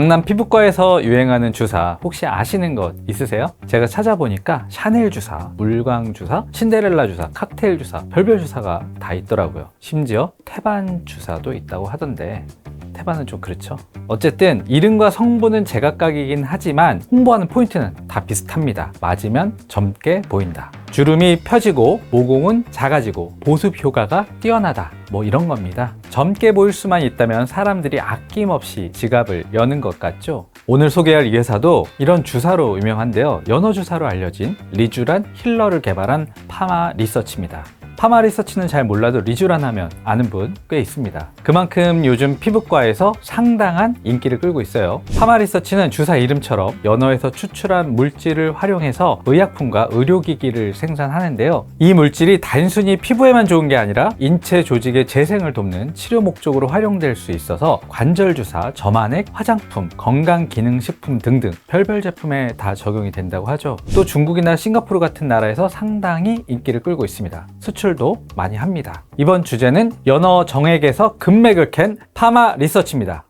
강남 피부과에서 유행하는 주사 혹시 아시는 것 있으세요? 제가 찾아보니까 샤넬 주사, 물광 주사, 신데렐라 주사, 칵테일 주사, 별별 주사가 다 있더라고요. 심지어 태반 주사도 있다고 하던데 태반은 좀 그렇죠. 어쨌든 이름과 성분은 제각각이긴 하지만 홍보하는 포인트는 다 비슷합니다. 맞으면 젊게 보인다. 주름이 펴지고 모공은 작아지고 보습 효과가 뛰어나다. 뭐 이런 겁니다. 젊게 보일 수만 있다면 사람들이 아낌없이 지갑을 여는 것 같죠? 오늘 소개할 이 회사도 이런 주사로 유명한데요. 연어 주사로 알려진 리쥬란 힐러를 개발한 파마 리서치입니다. 파마 리서치는 잘 몰라도 리쥬란 하면 아는 분 꽤 있습니다. 그만큼 요즘 피부과에서 상당한 인기를 끌고 있어요. 파마 리서치는 주사 이름처럼 연어에서 추출한 물질을 활용해서 의약품과 의료기기를 생산하는데요. 이 물질이 단순히 피부에만 좋은 게 아니라 인체 조직의 재생을 돕는 치료 목적으로 활용될 수 있어서 관절 주사, 점안액, 화장품, 건강 기능 식품 등등 별별 제품에 다 적용이 된다고 하죠. 또 중국이나 싱가포르 같은 나라에서 상당히 인기를 끌고 있습니다. 수출 도 많이 합니다. 이번 주제는 연어 정액에서 금맥을 캔 파마 리서치입니다.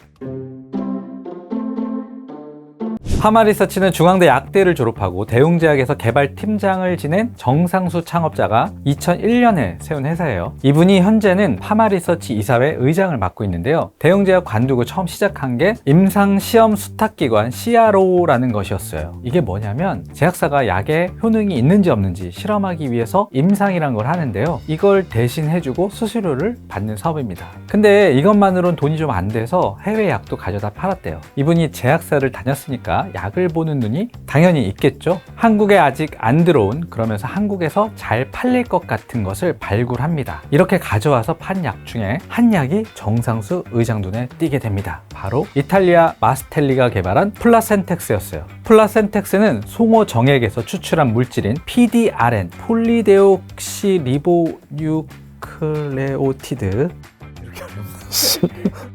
파마 리서치는 중앙대 약대를 졸업하고 대웅제약에서 개발팀장을 지낸 정상수 창업자가 2001년에 세운 회사예요. 이분이 현재는 파마 리서치 이사회 의장을 맡고 있는데요. 대웅제약 관두고 처음 시작한 게 임상시험 수탁기관 CRO라는 것이었어요. 이게 뭐냐면 제약사가 약에 효능이 있는지 없는지 실험하기 위해서 임상이란 걸 하는데요. 이걸 대신 해주고 수수료를 받는 사업입니다. 근데 이것만으론 돈이 좀 안 돼서 해외 약도 가져다 팔았대요. 이분이 제약사를 다녔으니까 약을 보는 눈이 당연히 있겠죠. 한국에 아직 안 들어온 그러면서 한국에서 잘 팔릴 것 같은 것을 발굴합니다. 이렇게 가져와서 판 약 중에 한 약이 정상수 의장 눈에 띄게 됩니다. 바로 이탈리아 마스텔리가 개발한 플라센텍스였어요. 플라센텍스는 송어 정액에서 추출한 물질인 PDRN 폴리데옥시리보뉴클레오티드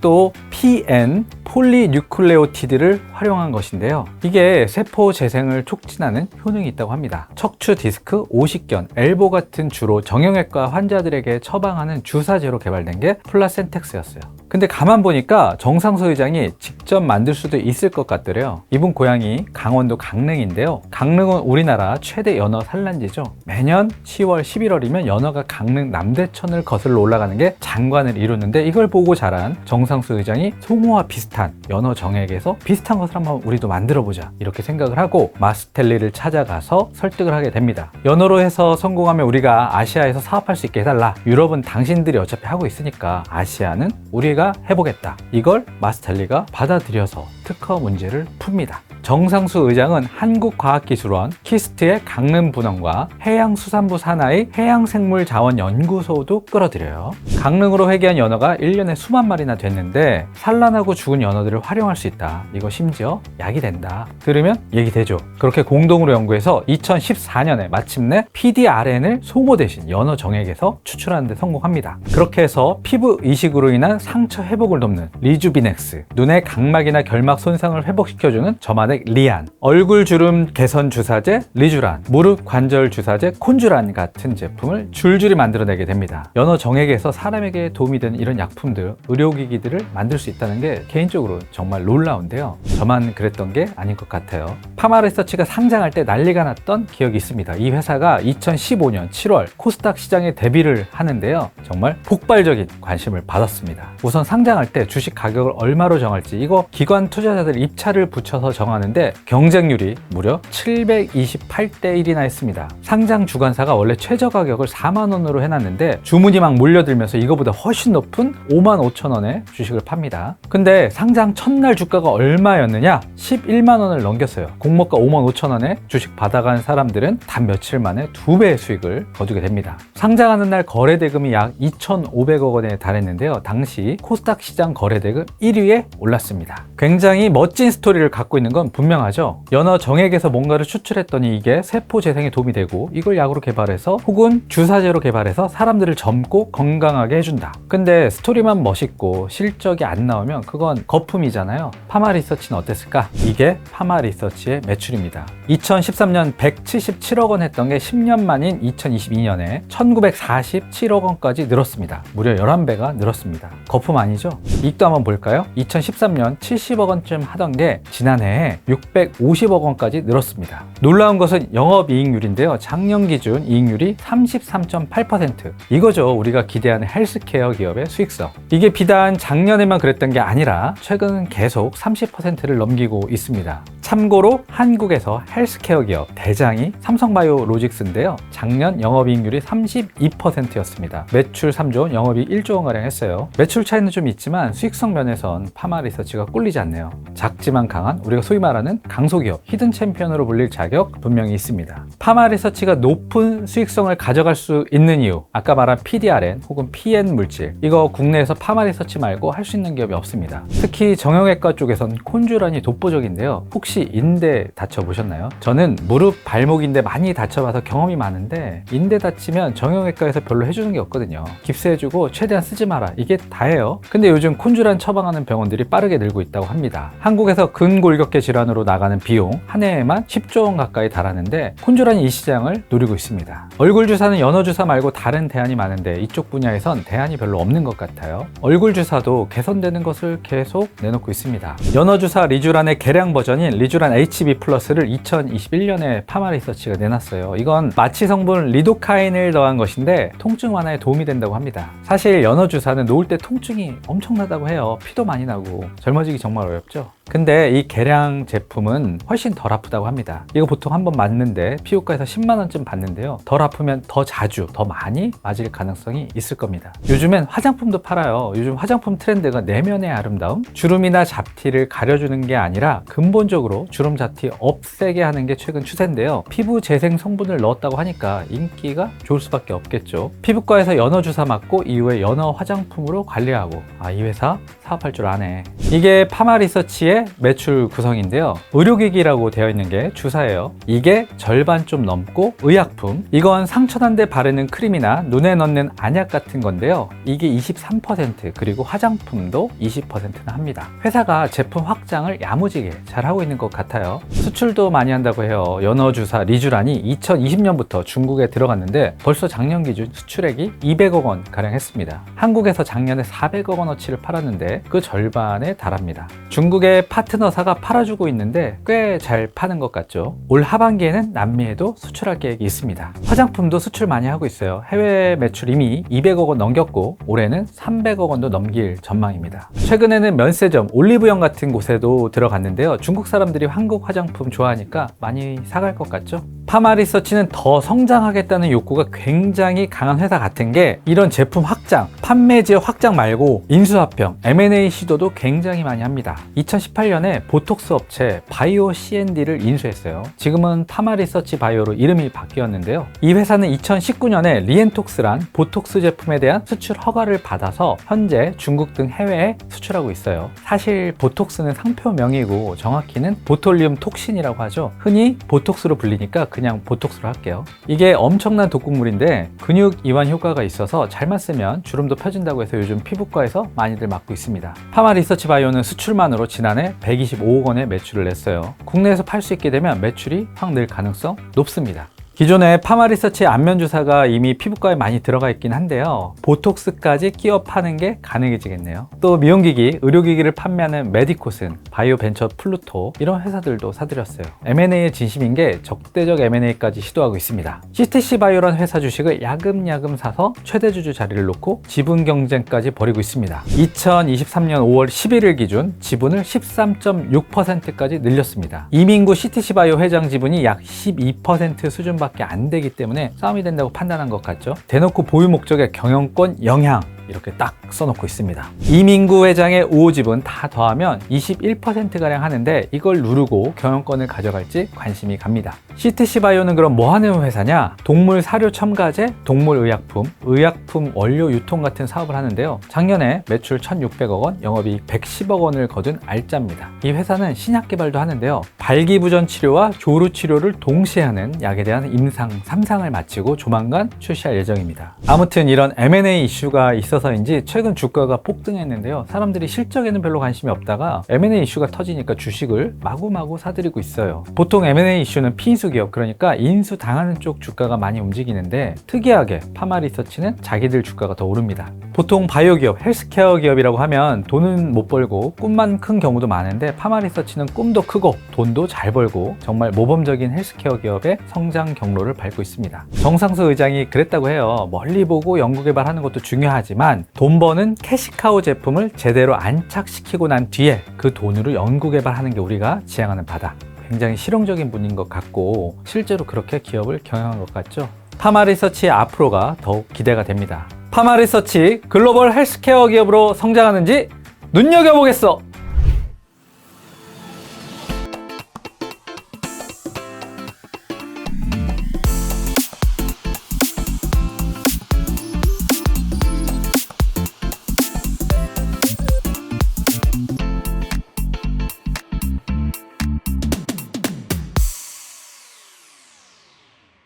또 PN 폴리뉴클레오티드를 활용한 것인데요. 이게 세포 재생을 촉진하는 효능이 있다고 합니다. 척추 디스크, 오십견, 엘보 같은 주로 정형외과 환자들에게 처방하는 주사제로 개발된 게 플라센텍스였어요. 근데 가만 보니까 정상수 의장이 직접 만들 수도 있을 것 같더래요. 이분 고향이 강원도 강릉인데요. 강릉은 우리나라 최대 연어 산란지죠. 매년 10월, 11월이면 연어가 강릉 남대천을 거슬러 올라가는 게 장관을 이루는데 이걸 보고 자란 정상수 의장이 송어와 비슷한 연어 정액에서 비슷한 것을 한번 우리도 만들어 보자 이렇게 생각을 하고 마스텔리를 찾아가서 설득을 하게 됩니다. 연어로 해서 성공하면 우리가 아시아에서 사업할 수 있게 해달라. 유럽은 당신들이 어차피 하고 있으니까 아시아는 우리 가 해보겠다. 이걸 마스텔리가 받아들여서 특허 문제를 풉니다. 정상수 의장은 한국과학기술원 키스트의 강릉 분원과 해양수산부 산하의 해양생물자원연구소도 끌어들여요. 강릉으로 회귀한 연어가 1년에 수만 마리나 됐는데 산란하고 죽은 연어들을 활용할 수 있다. 이거 심지어 약이 된다. 들으면 얘기 되죠. 그렇게 공동으로 연구해서 2014년에 마침내 PDRN을 소모 대신 연어 정액에서 추출하는 데 성공합니다. 그렇게 해서 피부 이식으로 인한 상처 회복을 돕는 리주비넥스, 눈의 각막이나 결막 손상을 회복시켜주는 점 안액 리안, 얼굴 주름 개선 주사제 리주란, 무릎 관절 주사제 콘주란 같은 제품을 줄줄이 만들어내게 됩니다. 연어 정액에서 사람에게 도움이 되는 이런 약품들, 의료기기들을 만들 수 있다는 게 개인적으로 정말 놀라운데요. 저만 그랬던 게 아닌 것 같아요. 파마 리서치가 상장할 때 난리가 났던 기억이 있습니다. 이 회사가 2015년 7월 코스닥 시장에 데뷔를 하는데요. 정말 폭발적인 관심을 받았습니다. 우선 상장할 때 주식 가격을 얼마로 정할지 이거 기관 투자자들 입찰을 붙여서 정하는데 경쟁률이 무려 728대 1이나 했습니다. 상장 주관사가 원래 최저 가격을 4만 원으로 해놨는데 주문이 막 몰려들면서 이거보다 훨씬 높은 5만 5천 원에 주식을 팝니다. 근데 상장 첫날 주가가 얼마였느냐? 11만 원을 넘겼어요. 공모가 5만 5천 원에 주식 받아간 사람들은 단 며칠 만에 두 배의 수익을 거두게 됩니다. 상장하는 날 거래 대금이 약 2,500억 원에 달했는데요. 당시 코스닥 시장 거래 대금 1위에 올랐습니다. 굉장히 멋진 스토리를 갖고 있는 건 분명하죠. 연어 정액에서 뭔가를 추출했더니 이게 세포 재생에 도움이 되고 이걸 약으로 개발해서 혹은 주사제로 개발해서 사람들을 젊고 건강하게 해준다. 근데 스토리만 멋있고 실적이 안 나오면 그건 거품이잖아요. 파마 리서치는 어땠을까? 이게 파마 리서치의 매출입니다. 2013년 177억 원 했던 게 10년 만인 2022년에 1947억 원까지 늘었습니다. 무려 11배가 늘었습니다. 거품 아니죠? 이익도 한번 볼까요? 2013년 70억 원쯤 하던 게 지난해에 650억 원까지 늘었습니다. 놀라운 것은 영업이익률인데요. 작년 기준 이익률이 33.8%. 이거죠. 우리가 기대하는 헬스케어 기업의 수익성. 이게 비단 작년에만 그랬던 게 아니라 최근 계속 30%를 넘기고 있습니다. 참고로 한국에서 헬스케어 기업 대장이 삼성바이오 로직스인데요. 작년 영업이익률이 32%였습니다. 매출 3조, 영업이익 1조 원가량 했어요. 매출 차이는 좀 있지만 수익성 면에선 파마 리서치가 꿀리지 않네요. 작지만 강한 우리가 소위 말하는 강소기업, 히든 챔피언으로 불릴 자격 분명히 있습니다. 파마 리서치가 높은 수익성을 가져갈 수 있는 이유, 아까 말한 PDRN 혹은 PN 물질, 이거 국내에서 파마 리서치 말고 할 수 있는 기업이 없습니다. 특히 정형외과 쪽에선 콘주란이 독보적인데요. 혹시 인대 다쳐보셨나요? 저는 무릎, 발목인데 많이 다쳐봐서 경험이 많은데 인대 다치면 정형외과에서 별로 해주는 게 없거든요. 깁스해주고 최대한 쓰지 마라. 이게 다예요. 근데 요즘 콘주란 처방하는 병원들이 빠르게 늘고 있다고 합니다. 한국에서 근골격계 질환으로 나가는 비용 한 해에만 10조 원 가까이 달하는데 콘주란이 이 시장을 노리고 있습니다. 얼굴 주사는 연어 주사 말고 다른 대안이 많은데 이쪽 분야에선 대안이 별로 없는 것 같아요. 얼굴 주사도 개선되는 것을 계속 내놓고 있습니다. 연어 주사 리주란의 개량 버전인 리주란 HB 플러스를 2021년에 파마 리서치가 내놨어요. 이건 마취 성분 리도카인을 더한 것인데 통증 완화에 도움이 된다고 합니다. 사실 연어 주사는 놓을 때 통증이 엄청나다고 해요. 피도 많이 나고 젊어지기 정말 어렵죠. 근데 이 개량 제품은 훨씬 덜 아프다고 합니다. 이거 보통 한 번 맞는데 피부과에서 10만 원쯤 받는데요. 덜 아프면 더 자주, 더 많이 맞을 가능성이 있을 겁니다. 요즘엔 화장품도 팔아요. 요즘 화장품 트렌드가 내면의 아름다움, 주름이나 잡티를 가려주는 게 아니라 근본적으로 주름 잡티 없애게 하는 게 최근 추세인데요. 피부 재생 성분을 넣었다고 하니까 인기가 좋을 수밖에 없겠죠. 피부과에서 연어 주사 맞고 이후에 연어 화장품으로 관리하고 아 이 회사 사업할 줄 아네. 이게 파마 리서치의 매출 구성인데요. 의료기기라고 되어 있는 게 주사예요. 이게 절반 좀 넘고 의약품. 이건 상처 난데 바르는 크림이나 눈에 넣는 안약 같은 건데요. 이게 23% 그리고 화장품도 20%나 합니다. 회사가 제품 확장을 야무지게 잘 하고 있는 것 같아요. 수출도 많이 한다고 해요. 연어 주사 리주란이 2020년부터 중국에 들어갔는데 벌써 작년 기준 수출액이 200억 원 가량 했습니다. 한국에서 작년에 400억 원어치를 팔았는데 그 절반에 달합니다. 중국의 파트너사가 팔아주고 있는데 꽤 잘 파는 것 같죠. 올 하반기에는 남미에도 수출할 계획이 있습니다. 화장품도 수출 많이 하고 있어요. 해외 매출 이미 200억 원 넘겼고 올해는 300억 원도 넘길 전망입니다. 최근에는 면세점, 올리브영 같은 곳에도 들어갔는데요. 중국 사람들이 한국 화장품 좋아하니까 많이 사갈 것 같죠? 파마 리서치는 더 성장하겠다는 욕구가 굉장히 강한 회사 같은 게 이런 제품 확장, 판매 지역 확장 말고 인수합병, M&A 시도도 굉장히 많이 합니다. 2018년에 보톡스 업체 바이오 C&D를 인수했어요. 지금은 파마 리서치 바이오로 이름이 바뀌었는데요. 이 회사는 2019년에 리엔톡스란 보톡스 제품에 대한 수출 허가를 받아서 현재 중국 등 해외에 수출하고 있어요. 사실 보톡스는 상표명이고 정확히는 보톨리움 톡신이라고 하죠. 흔히 보톡스로 불리니까 그냥 보톡스로 할게요. 이게 엄청난 독극물인데 근육 이완 효과가 있어서 잘만 쓰면 주름도 펴진다고 해서 요즘 피부과에서 많이들 맞고 있습니다. 파마 리서치 바이오는 수출만으로 지난해 125억 원의 매출을 냈어요. 국내에서 팔 수 있게 되면 매출이 확 늘 가능성 높습니다. 기존에 파마 리서치 안면 주사가 이미 피부과에 많이 들어가 있긴 한데요. 보톡스까지 끼워 파는 게 가능해지겠네요. 또 미용기기, 의료기기를 판매하는 메디코슨, 바이오벤처 플루토 이런 회사들도 사들였어요. M&A의 진심인 게 적대적 M&A까지 시도하고 있습니다. CTC 바이오란 회사 주식을 야금야금 사서 최대 주주 자리를 놓고 지분 경쟁까지 벌이고 있습니다. 2023년 5월 11일 기준 지분을 13.6%까지 늘렸습니다. 이민구 CTC 바이오 회장 지분이 약 12% 수준 밖에 밖에 안 되기 때문에 싸움이 된다고 판단한 것 같죠. 대놓고 보유 목적의 경영권 영향 이렇게 딱 써놓고 있습니다. 이민구 회장의 우호집은 다 더하면 21%가량 하는데 이걸 누르고 경영권을 가져갈지 관심이 갑니다. CTC 바이오는 그럼 뭐 하는 회사냐? 동물 사료 첨가제, 동물 의약품, 의약품 원료 유통 같은 사업을 하는데요. 작년에 매출 1,600억 원, 영업이익 110억 원을 거둔 알짜입니다. 이 회사는 신약 개발도 하는데요. 발기부전 치료와 조루 치료를 동시에 하는 약에 대한 임상 3상을 마치고 조만간 출시할 예정입니다. 아무튼 이런 M&A 이슈가 있어서인지 최근 주가가 폭등했는데요. 사람들이 실적에는 별로 관심이 없다가 M&A 이슈가 터지니까 주식을 마구마구 사들이고 있어요. 보통 M&A 이슈는 피 인수 기업 그러니까 인수 당하는 쪽 주가가 많이 움직이는데 특이하게 파마리서치는 자기들 주가가 더 오릅니다. 보통 바이오 기업, 헬스케어 기업이라고 하면 돈은 못 벌고 꿈만 큰 경우도 많은데 파마리서치는 꿈도 크고 돈도 잘 벌고 정말 모범적인 헬스케어 기업의 성장 경로를 밟고 있습니다. 정상수 의장이 그랬다고 해요. 멀리 보고 연구 개발하는 것도 중요하지만 돈 버는 캐시카우 제품을 제대로 안착시키고 난 뒤에 그 돈으로 연구 개발하는 게 우리가 지향하는 바다. 굉장히 실용적인 분인 것 같고 실제로 그렇게 기업을 경영한 것 같죠. 파마 리서치의 앞으로가 더욱 기대가 됩니다. 파마 리서치 글로벌 헬스케어 기업으로 성장하는지 눈여겨보겠어!